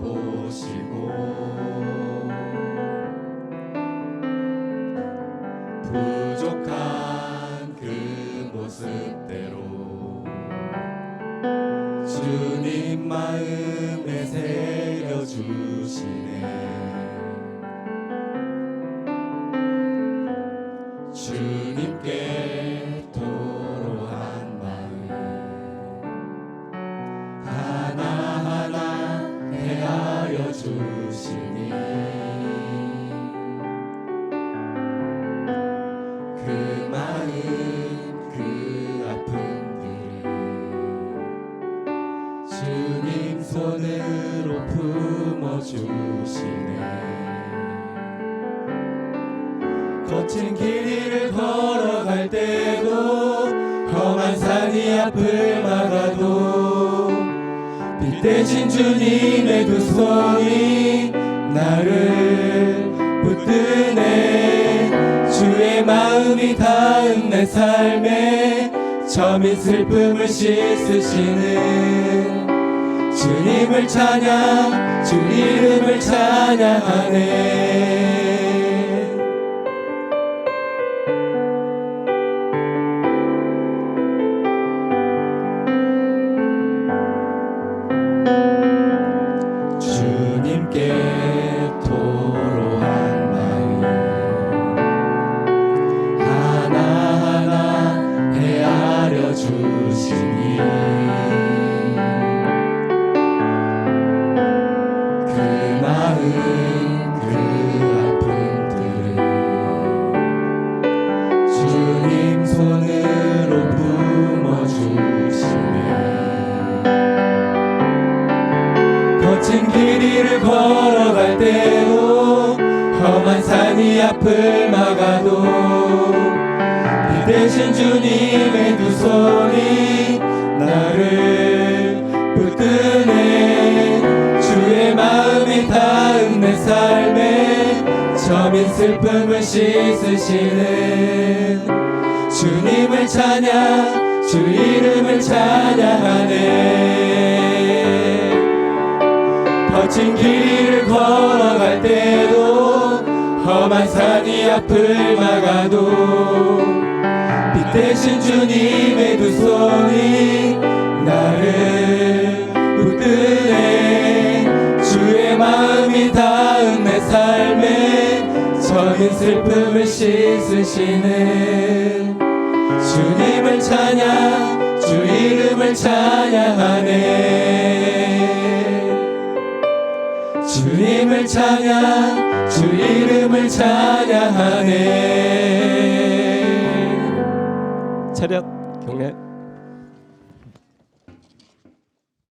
보시고 부족한 그 모습대로 주님 마음에 새겨주시네. 주 손으로 품어주시네. 거친 길 위를 걸어갈 때도 험한 산이 앞을 막아도 빛 대신 주님의 두 손이 나를 붙드네. 주의 마음이 닿은 내 삶에 점인 슬픔을 씻으시는 주님을 찬양 주 이름을 찬양하네. 주시니 거친 길 위를 걸어갈 때도 험한 산이 앞을 막아도 비 대신 주님의 두 손이 나를 붙드네. 주의 마음이 닿은 내 삶에 점인 슬픔을 씻으시는 주님을 찬양 주 이름을 찬양하네 거친 길을 걸어갈 때도 험한 산이 앞을 막아도 빛 대신 주님의 두 손이 나를 붙드네. 주의 마음이 닿은 내 삶에 저인 슬픔을 씻으시는 주님을 찬양 주 이름을 찬양하네 주님을 찬양 주 이름을 찬양하네. 차렷 경례